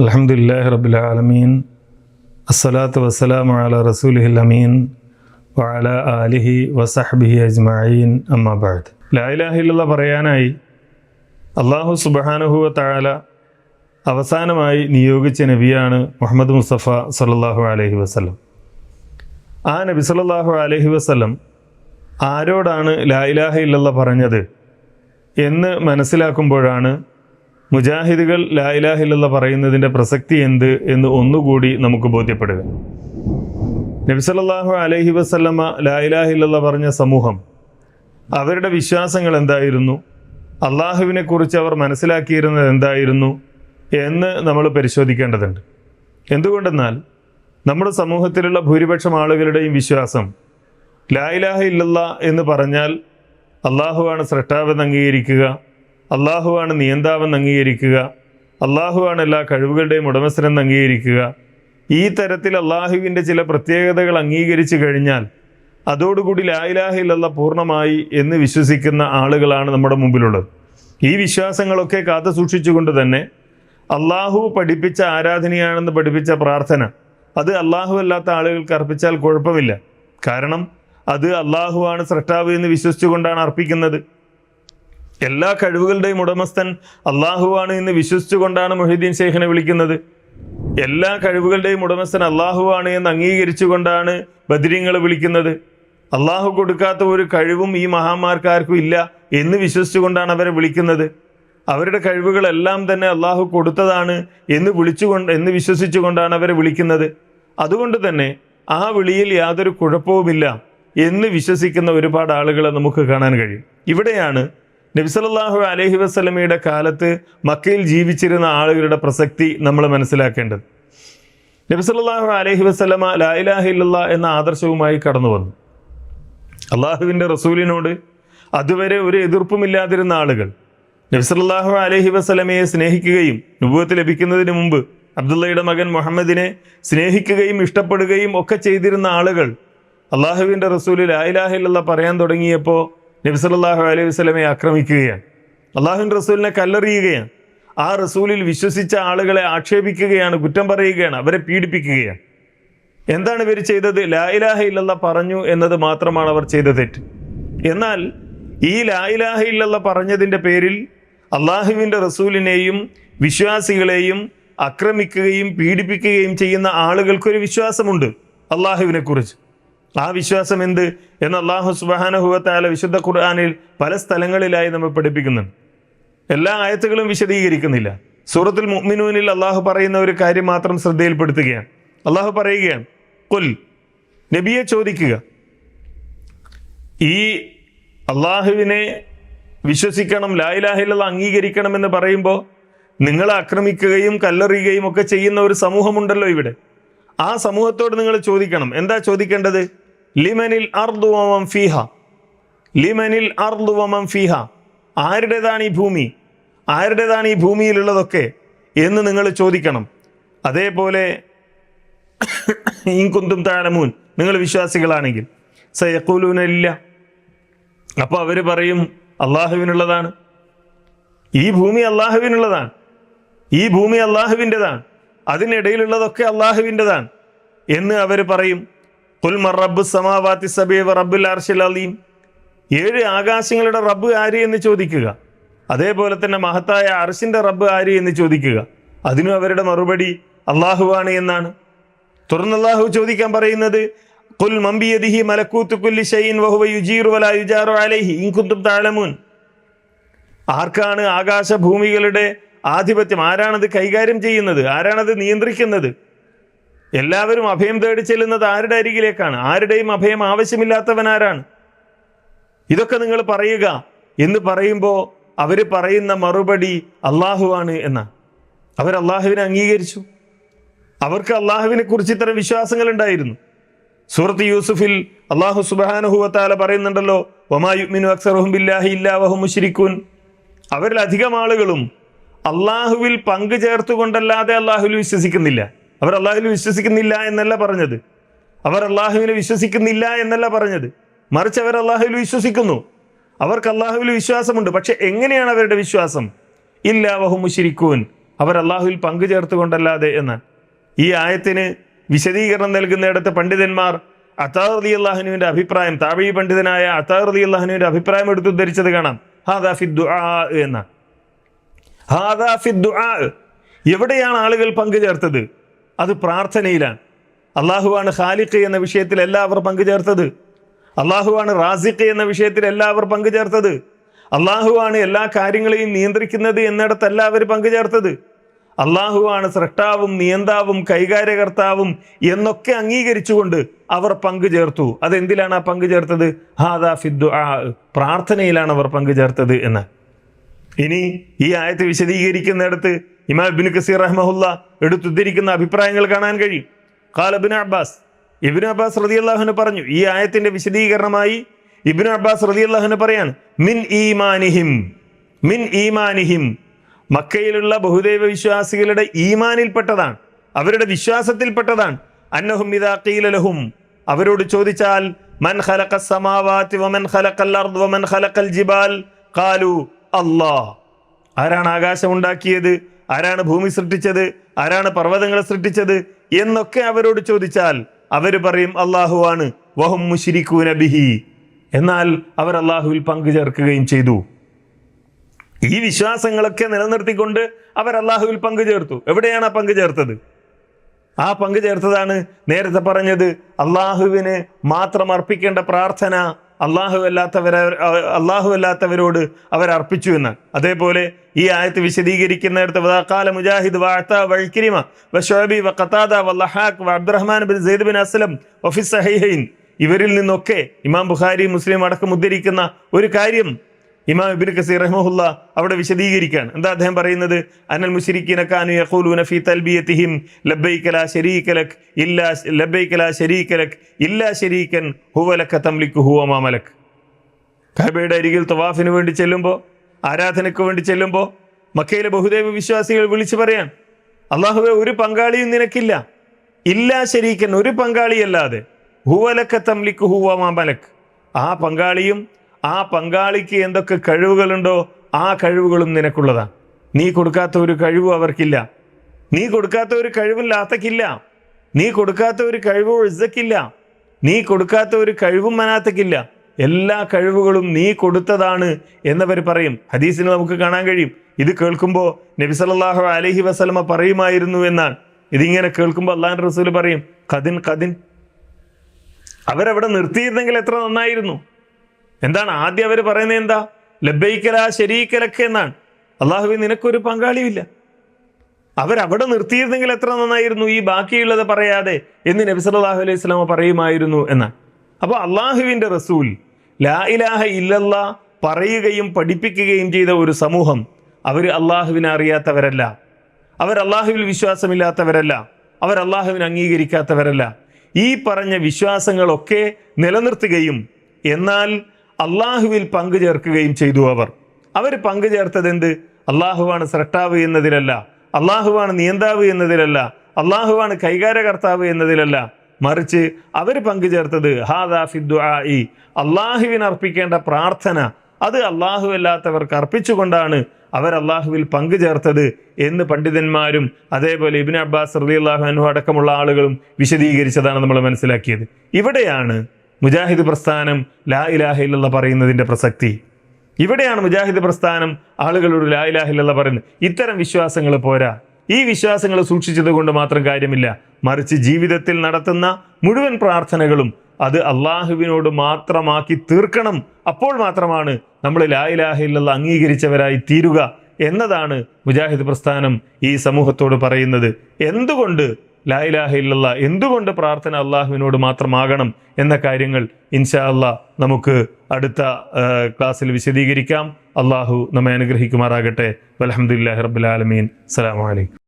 അലഹമുല്ലാ റബുലാലമീൻ അസ്സലാത്തു വസ്സലാമു അല റസൂലിഹിൽ അമീൻ. വഅല ആലിഹി വസഹബിഹി അജ്മഈൻ. അമ്മാബാദ് ലായിലാഹില്ല പറയാനായി അള്ളാഹു സുബാനുഹുവ താല അവസാനമായി നിയോഗിച്ച നബിയാണ് മുഹമ്മദ് മുസ്തഫ സല്ലാഹു അലഹി വസ്ലം ആ നബി സല്ലാഹു അലഹി വസ്ലം ആരോടാണ് ലായിലാഹ ഇല്ലല്ല പറഞ്ഞത് എന്ന് മനസ്സിലാക്കുമ്പോഴാണ് മുജാഹിദുകൾ ലായിലാഹില്ല പറയുന്നതിന്റെ പ്രസക്തി എന്ത് എന്ന് ഒന്നുകൂടി നമുക്ക് ബോധ്യപ്പെടുക. നബി അലഹി അലൈഹി ലായിലാഹില്ല പറഞ്ഞ സമൂഹം അവരുടെ വിശ്വാസങ്ങൾ എന്തായിരുന്നു? അള്ളാഹുവിനെ കുറിച്ച് അവർ മനസ്സിലാക്കിയിരുന്നത് എന്തായിരുന്നു എന്ന് നമ്മൾ പരിശോധിക്കേണ്ടതുണ്ട്. എന്തുകൊണ്ടെന്നാൽ നമ്മുടെ സമൂഹത്തിലുള്ള ഭൂരിപക്ഷം ആളുകളുടെയും വിശ്വാസം ലാ ഇലാഹ ഇല്ലല്ല എന്ന് പറഞ്ഞാൽ അള്ളാഹുവാണ് സ്രഷ്ടാവെന്ന് അംഗീകരിക്കുക അള്ളാഹുവാണ് നിയന്താവെന്ന് അംഗീകരിക്കുക. അള്ളാഹുവാണ് എല്ലാ കഴിവുകളുടെയും ഉടമസ്ഥനെന്ന് അംഗീകരിക്കുക. ഈ തരത്തിൽ അള്ളാഹുവിന്റെ ചില പ്രത്യേകതകൾ അംഗീകരിച്ചു കഴിഞ്ഞാൽ അതോടുകൂടി ലായിലാഹില്ലല്ല പൂർണമായി എന്ന് വിശ്വസിക്കുന്ന ആളുകളാണ് നമ്മുടെ മുമ്പിലുള്ളത്. ഈ വിശ്വാസങ്ങളൊക്കെ കാത്തു സൂക്ഷിച്ചുകൊണ്ട് തന്നെ അള്ളാഹു പഠിപ്പിച്ച ആരാധനയാണെന്ന് പഠിപ്പിച്ച പ്രാർത്ഥന അത് അള്ളാഹു അല്ലാത്ത ആളുകൾക്ക് അർപ്പിച്ചാൽ കുഴപ്പമില്ല. കാരണം അത് അള്ളാഹുവാണ് സൃഷ്ടാവ് എന്ന് വിശ്വസിച്ചുകൊണ്ടാണ് അർപ്പിക്കുന്നത്. എല്ലാ കഴിവുകളുടെയും ഉടമസ്ഥൻ അള്ളാഹുവാണ് എന്ന് വിശ്വസിച്ചുകൊണ്ടാണ് മൊഹീദ്ദീൻ ഷെയ്ഖിനെ വിളിക്കുന്നത്. എല്ലാ കഴിവുകളുടെയും ഉടമസ്ഥൻ അള്ളാഹുവാണ് എന്ന് അംഗീകരിച്ചുകൊണ്ടാണ് ബദിരിങ്ങളെ വിളിക്കുന്നത്. അള്ളാഹു കൊടുക്കാത്ത ഒരു കഴിവും ഈ മഹാമാർക്കാർക്കും ഇല്ല എന്ന് വിശ്വസിച്ചുകൊണ്ടാണ് അവരെ വിളിക്കുന്നത്. അവരുടെ കഴിവുകളെല്ലാം തന്നെ അള്ളാഹു കൊടുത്തതാണ് എന്ന് വിളിച്ചുകൊണ്ട് എന്ന് വിശ്വസിച്ചുകൊണ്ടാണ് അവരെ വിളിക്കുന്നത്. അതുകൊണ്ട് തന്നെ ആ വിളിയിൽ യാതൊരു കുഴപ്പവുമില്ല എന്ന് വിശ്വസിക്കുന്ന ഒരുപാട് ആളുകളെ നമുക്ക് കാണാൻ കഴിയും. ഇവിടെയാണ് നബിസലല്ലാഹു അലഹി വസ്ലമയുടെ കാലത്ത് മക്കയിൽ ജീവിച്ചിരുന്ന ആളുകളുടെ പ്രസക്തി നമ്മൾ മനസ്സിലാക്കേണ്ടത്. നബിസലല്ലാഹു അലഹി വസ്ലമ ലായിലാഹില്ല എന്ന ആദർശവുമായി കടന്നു വന്നു. അള്ളാഹുവിന്റെ റസൂലിനോട് അതുവരെ ഒരു എതിർപ്പുമില്ലാതിരുന്ന ആളുകൾ നബിസലല്ലാഹു അലഹി വസ്ലമയെ സ്നേഹിക്കുകയും നുഭവത്ത് ലഭിക്കുന്നതിന് മുമ്പ് അബ്ദുള്ളയുടെ മകൻ മുഹമ്മദിനെ സ്നേഹിക്കുകയും ഇഷ്ടപ്പെടുകയും ഒക്കെ ചെയ്തിരുന്ന ആളുകൾ അള്ളാഹുവിന്റെ റസൂലിൽ ലായിലാഹില്ല പറയാൻ തുടങ്ങിയപ്പോൾ നബ്സല്ലാഹു അലൈഹി വസ്ലമയെ ആക്രമിക്കുകയാണ്. അള്ളാഹുൻ റസൂലിനെ കല്ലെറിയുകയാണ്. ആ റസൂലിൽ വിശ്വസിച്ച ആളുകളെ ആക്ഷേപിക്കുകയാണ് കുറ്റം പറയുകയാണ് അവരെ പീഡിപ്പിക്കുകയാണ്. എന്താണ് ഇവർ ചെയ്തത്? ലായിലാഹ ഇല്ലല്ല പറഞ്ഞു എന്നത് മാത്രമാണ് അവർ ചെയ്ത തെറ്റ്. എന്നാൽ ഈ ലായിലാഹ ഇല്ലല്ല പറഞ്ഞതിന്റെ പേരിൽ അള്ളാഹുവിന്റെ റസൂലിനെയും വിശ്വാസികളെയും ആക്രമിക്കുകയും പീഡിപ്പിക്കുകയും ചെയ്യുന്ന ആളുകൾക്കൊരു വിശ്വാസമുണ്ട് അള്ളാഹുവിനെ കുറിച്ച് ആ വിശ്വാസം എന്ത് എന്ന് അള്ളാഹു സുബാനഹുവത്താല വിശുദ്ധ ഖുർആാനിൽ പല സ്ഥലങ്ങളിലായി നമ്മൾ പഠിപ്പിക്കുന്നുണ്ട് എല്ലാ ആയത്തുകളും വിശദീകരിക്കുന്നില്ല. സൂറത്തുൽ മുഅ്മിനൂനിൽ അള്ളാഹു പറയുന്ന ഒരു കാര്യം മാത്രം ശ്രദ്ധയിൽപ്പെടുത്തുകയാണ്. അള്ളാഹു പറയുകയാണ് കൊൽ നബിയെ ചോദിക്കുക. ഈ അള്ളാഹുവിനെ വിശ്വസിക്കണം ലായിലാഹില്ല അംഗീകരിക്കണം എന്ന് പറയുമ്പോൾ നിങ്ങളെ ആക്രമിക്കുകയും കല്ലെറിയുകയും ഒക്കെ ചെയ്യുന്ന ഒരു സമൂഹമുണ്ടല്ലോ ഇവിടെ. ആ സമൂഹത്തോട് നിങ്ങൾ ചോദിക്കണം. എന്താ ചോദിക്കേണ്ടത്? ലിമനിൽ അർദുവമം ഫീഹ. ലിമനിൽ അർദുവമം ഫീഹ. ആരുടേതാണ് ഈ ഭൂമി? ആരുടേതാണ് ഈ ഭൂമിയിലുള്ളതൊക്കെ എന്ന് നിങ്ങൾ ചോദിക്കണം. അതേപോലെ ഇൻകുന്തും താഴമൂൻ നിങ്ങൾ വിശ്വാസികളാണെങ്കിൽ. സയക്കൂലൂനില്ല അപ്പോൾ അവർ പറയും അള്ളാഹുവിനുള്ളതാണ്. ഈ ഭൂമി അള്ളാഹുവിനുള്ളതാണ്. ഈ ഭൂമി അള്ളാഹുവിന്റെതാണ്. അതിനിടയിലുള്ളതൊക്കെ അള്ളാഹുവിന്റെതാണ് എന്ന് അവർ പറയും. ഏഴ് ആകാശങ്ങളുടെ റബ്ബ് ആര് എന്ന് ചോദിക്കുക. അതേപോലെ തന്നെ മഹത്തായ അർശിന്റെ റബ്ബ് ആര് എന്ന് ചോദിക്കുക. അതിനും അവരുടെ മറുപടി അള്ളാഹുവാണ് എന്നാണ്. തുറന്ന് അള്ളാഹു ചോദിക്കാൻ പറയുന്നത് കുൽ മമ്പിയദിഹി മലക്കൂത്ത് കുല്ലി ഷൈൻ വഹുവ യുജീറു വല യുജാറു അലൈഹി ആർക്കാണ് ആധിപത്യം? ആരാണത് കൈകാര്യം ചെയ്യുന്നത്? ആരാണത് നിയന്ത്രിക്കുന്നത്? എല്ലാവരും അഭയം തേടി ചെല്ലുന്നത് ആരുടെ അരികിലേക്കാണ്? ആരുടെയും അഭയം ആവശ്യമില്ലാത്തവനാരാണ്? ഇതൊക്കെ നിങ്ങൾ പറയുക എന്ന് പറയുമ്പോൾ അവർ പറയുന്ന മറുപടി അള്ളാഹുവാണ് എന്ന. അവർ അള്ളാഹുവിനെ അംഗീകരിച്ചു. അവർക്ക് അള്ളാഹുവിനെ കുറിച്ച് ഇത്തരം വിശ്വാസങ്ങൾ ഉണ്ടായിരുന്നു. സൂറത്ത് യൂസുഫിൽ അള്ളാഹു സുബാനുഹുവത്താല പറയുന്നുണ്ടല്ലോ ഒമായുമിനു അക്സറുഹും ബില്ലാഹി ഇല്ലാവഹു മുഷിരിക്കുൻ അവരിൽ അധികം ആളുകളും അള്ളാഹുവിൽ പങ്കു ചേർത്തുകൊണ്ടല്ലാതെ അള്ളാഹുവിൽ വിശ്വസിക്കുന്നില്ല. അവർ അള്ളാഹുവിൽ വിശ്വസിക്കുന്നില്ല എന്നല്ല പറഞ്ഞത്. അവർ അള്ളാഹുവിനെ വിശ്വസിക്കുന്നില്ല എന്നല്ല പറഞ്ഞത്. മറിച്ച് അവർ അള്ളാഹുവിൽ വിശ്വസിക്കുന്നു. അവർക്ക് അള്ളാഹുവിൽ വിശ്വാസമുണ്ട്. പക്ഷെ എങ്ങനെയാണ് അവരുടെ വിശ്വാസം? ഇല്ലാവഹു മുഷിരിക്കൂൻ അവർ അള്ളാഹുവിൽ പങ്കു ചേർത്തുകൊണ്ടല്ലാതെ എന്ന്. ഈ ആയത്തിന് വിശദീകരണം നൽകുന്നിടത്ത് പണ്ഡിതന്മാർ അത്താർ അലി അഭിപ്രായം താവി പണ്ഡിതനായ അത്താർ അലി അഭിപ്രായം എടുത്തു ധരിച്ചത് കാണാം. ദുആ ഫി ദുആ. എവിടെയാണ് ആളുകൾ പങ്കുചേർത്തത് അത് പ്രാർത്ഥനയിലാണ്. അള്ളാഹുവാണ് ഖാലിഖ് എന്ന വിഷയത്തിൽ എല്ലാവർ പങ്കുചേർത്തത്. അള്ളാഹുവാണ് റാസിഖ് എന്ന വിഷയത്തിൽ എല്ലാവർ പങ്കുചേർത്തത്. അള്ളാഹുവാണ് എല്ലാ കാര്യങ്ങളെയും നിയന്ത്രിക്കുന്നത് എന്നിടത്ത് അവർ പങ്കുചേർത്തത്. അള്ളാഹുവാണ് സൃഷ്ടാവും നിയന്താവും കൈകാര്യകർത്താവും എന്നൊക്കെ അംഗീകരിച്ചുകൊണ്ട് അവർ പങ്കുചേർത്തു. അതെന്തിലാണ് ആ പങ്കുചേർത്തത്? ഹാദാ ഫിദ്ദു പ്രാർത്ഥനയിലാണ് അവർ പങ്കുചേർത്തത് എന്ന്. ഇനി ഈ ആയത്ത് വിശദീകരിക്കുന്നിടത്ത് ഇമാം കസീർ റഹ്മഹുല്ല എടുത്തുദ്ധരിക്കുന്ന അഭിപ്രായങ്ങൾ കാണാൻ കഴിയും. ഖാൽ അബ്ബാസ് ഇബിൻ അബ്ബാസ് റതി അള്ളാഹുന് പറഞ്ഞു ഈ ആയത്തിന്റെ വിശദീകരണമായി ഇബിൻ അബ്ബാസ് റതി അള്ളാഹുന് പറയാണ് മിൻ ഈമാനിഹിം മിൻ ഈമാനിഹിം. മക്കയിലുള്ള ബഹുദൈവ വിശ്വാസികളുടെ ഈമാനിൽപ്പെട്ടതാണ് അവരുടെ വിശ്വാസത്തിൽപ്പെട്ടതാണ്. അന്നഹും ഇദാ ഖീല ലഹും അവരോട് ചോദിച്ചാൽ മൻ ഖലഖ സമാവാത്തി വമൻ ഖലഖൽ അർദ് വമൻ ഖലഖൽ ജിബാൽ ഖാലു അല്ലാഹ്. ആരാണ് ആകാശം ഉണ്ടാക്കിയത് ആരാണ് ഭൂമി സൃഷ്ടിച്ചത്? ആരാണ് പർവതങ്ങൾ സൃഷ്ടിച്ചത്? എന്നൊക്കെ അവരോട് ചോദിച്ചാൽ അവർ പറയും അള്ളാഹു ആണ്. വഹും മുഷിരിക്കൂന ബിഹി. എന്നാൽ അവർ അള്ളാഹുവിൽ പങ്കു ചേർക്കുകയും ചെയ്തു. ഈ വിശ്വാസങ്ങളൊക്കെ നിലനിർത്തിക്കൊണ്ട് അവർ അള്ളാഹുവിൽ പങ്കു ചേർത്തു. എവിടെയാണ് ആ പങ്കു ചേർത്തത്? ആ പങ്കു ചേർത്തതാണ് നേരത്തെ പറഞ്ഞത് അള്ളാഹുവിന് മാത്രം അർപ്പിക്കേണ്ട പ്രാർത്ഥന അള്ളാഹു അല്ലാത്തവര അള്ളാഹു അല്ലാത്തവരോട് അവർ അർപ്പിച്ചു എന്ന്. അതേപോലെ ഈ ആയത്ത് വിശദീകരിക്കുന്നിടത്ത് വദാഖാല മുജാഹിദ് വൽക്കിരിമ വശുഅബി വഖതാദ വല്ലഹാഖ് വഅബ്ദുറഹ്മാൻ ബിൻ സെയ്ദ് ബിൻ അസ്ലം വഫി സഹീഹൈൻ. ഇവരിൽ നിന്നൊക്കെ ഇമാം ബുഖാരി മുസ്ലിം അടക്കം ഉദ്ധരിക്കുന്ന ഒരു കാര്യം ഇമാം ഇബിൻ കസീർ റഹ്മുല്ല അവിടെ വിശദീകരിക്കുകയാണ്. എന്താ അദ്ദേഹം പറയുന്നത്? അനൽ മുശ്രിക്കീന കാനു യഖൂലൂന ഫീ ശരീക ഇല്ലാ ശരീക ഇല്ലാ ശരീകൻ ഹുവ മലക്. അരികിൽ തവാഫിന് വേണ്ടി ചെല്ലുമ്പോൾ ആരാധനയ്ക്ക് വേണ്ടി ചെല്ലുമ്പോൾ മക്കയിലെ ബഹുദൈവ വിശ്വാസികൾ വിളിച്ചു പറയാൻ അള്ളാഹുവെ ഒരു പങ്കാളിയും നിനക്കില്ല. ഇല്ലാ ശരീക്കൻ ഒരു പങ്കാളിയല്ലാതെ ഹുവലക്ക തംലിക്ക് ഹുവ മാമലക് ആ പങ്കാളിയും ആ പങ്കാളിക്ക് എന്തൊക്കെ കഴിവുകളുണ്ടോ ആ കഴിവുകളും നിനക്കുള്ളതാണ് നീ കൊടുക്കാത്ത ഒരു കഴിവും അവർക്കില്ല. നീ കൊടുക്കാത്ത ഒരു കഴിവും ലാത്തക്കില്ല. നീ കൊടുക്കാത്ത ഒരു കഴിവും ഇസക്കില്ല നീ കൊടുക്കാത്ത ഒരു കഴിവും മനാത്തക്കില്ല. എല്ലാ കഴിവുകളും നീ കൊടുത്തതാണ് എന്നവർ പറയും. ഹദീസിന് നമുക്ക് കാണാൻ കഴിയും. ഇത് കേൾക്കുമ്പോൾ നബി സല്ലല്ലാഹു അലൈഹി വസല്ലമ പറയുമായിരുന്നു എന്നാണ്. ഇതിങ്ങനെ കേൾക്കുമ്പോൾ അള്ളാഹു റസൂൽ പറയും കതിൻ കതിൻ അവരവിടെ നിർത്തിയിരുന്നെങ്കിൽ എത്ര നന്നായിരുന്നു. എന്താണ് ആദ്യം അവർ പറയുന്നത് എന്താ? ലബൈക്കല ശരീക്കലക്ക് എന്നാണ്. അള്ളാഹുവി നിനക്കൊരു പങ്കാളിയുമില്ല. അവരവിടെ നിർത്തിയിരുന്നെങ്കിൽ എത്ര നന്നായിരുന്നു ഈ ബാക്കിയുള്ളത് പറയാതെ എന്ന് നബി സല്ലല്ലാഹു അലൈഹി സ്വലാമ പറയുമായിരുന്നു എന്നാണ്. അപ്പോൾ അള്ളാഹുവിന്റെ റസൂൽ ലാ ഇലാഹ ഇല്ലല്ല പറയുകയും പഠിപ്പിക്കുകയും ചെയ്ത ഒരു സമൂഹം അവർ അള്ളാഹുവിനെ അറിയാത്തവരല്ല. അവർ അള്ളാഹുവിൽ വിശ്വാസമില്ലാത്തവരല്ല. അവർ അള്ളാഹുവിനെ അംഗീകരിക്കാത്തവരല്ല. ഈ പറഞ്ഞ വിശ്വാസങ്ങളൊക്കെ നിലനിർത്തുകയും എന്നാൽ അള്ളാഹുവിൽ പങ്കു ചേർക്കുകയും ചെയ്തു അവർ. അവർ പങ്കു ചേർത്തത് എന്ത് അള്ളാഹുവാണ് സ്രട്ടാവ് എന്നതിലല്ല. അള്ളാഹുവാണ് നിയന്താവ് എന്നതിലല്ല. അള്ളാഹുവാണ് കൈകാര്യകർത്താവ് എന്നതിലല്ല. മറിച്ച് അവർ പങ്കുചേർത്തത് ഹാദാ ഫിദ്ദുആഇ അള്ളാഹുവിന് അർപ്പിക്കേണ്ട പ്രാർത്ഥന. അത് അള്ളാഹു അല്ലാത്തവർക്ക് അർപ്പിച്ചുകൊണ്ടാണ് അവർ അള്ളാഹുവിൽ പങ്കുചേർത്തത് എന്ന് പണ്ഡിതന്മാരും അതേപോലെ ഇബിൻ അബ്ബാസ് റളിയല്ലാഹു അൻഹു അടക്കമുള്ള ആളുകളും വിശദീകരിച്ചതാണ് നമ്മൾ മനസ്സിലാക്കിയത്. ഇവിടെയാണ് മുജാഹിദ് പ്രസ്ഥാനം ലാ ഇലാഹ ഇല്ലല്ല പറയുന്നതിന്റെ പ്രസക്തി. ഇവിടെയാണ് മുജാഹിദ് പ്രസ്ഥാനം ആളുകളോട് ലാ ഇലാഹ ഇല്ലല്ല പറയുന്നത്. ഇത്തരം വിശ്വാസങ്ങൾ പോരാ. ഈ വിശ്വാസങ്ങൾ സൂക്ഷിച്ചത് കൊണ്ട് മാത്രം കാര്യമില്ല. മറിച്ച് ജീവിതത്തിൽ നടത്തുന്ന മുഴുവൻ പ്രാർത്ഥനകളും അത് അള്ളാഹുവിനോട് മാത്രമാക്കി തീർക്കണം. അപ്പോൾ മാത്രമാണ് നമ്മൾ ലാ ഇലാഹ ഇല്ലല്ല അംഗീകരിച്ചവരായി തീരുക എന്നതാണ് മുജാഹിദ് പ്രസ്ഥാനം ഈ സമൂഹത്തോട് പറയുന്നത്. എന്തുകൊണ്ട് ലാ ഇലാഹ ഇല്ലല്ല. എന്തുകൊണ്ട് പ്രാർത്ഥന അള്ളാഹുവിനോട് മാത്രമാകണം എന്ന കാര്യങ്ങൾ ഇൻഷാ അള്ളാഹ് നമുക്ക് അടുത്ത ക്ലാസ്സിൽ വിശദീകരിക്കാം. അള്ളാഹു നമ്മെ അനുഗ്രഹിക്കുമാറാകട്ടെ. വലഹമുല്ലാ റബുലാലമീൻ അസ്സലാമു അലൈക്കും.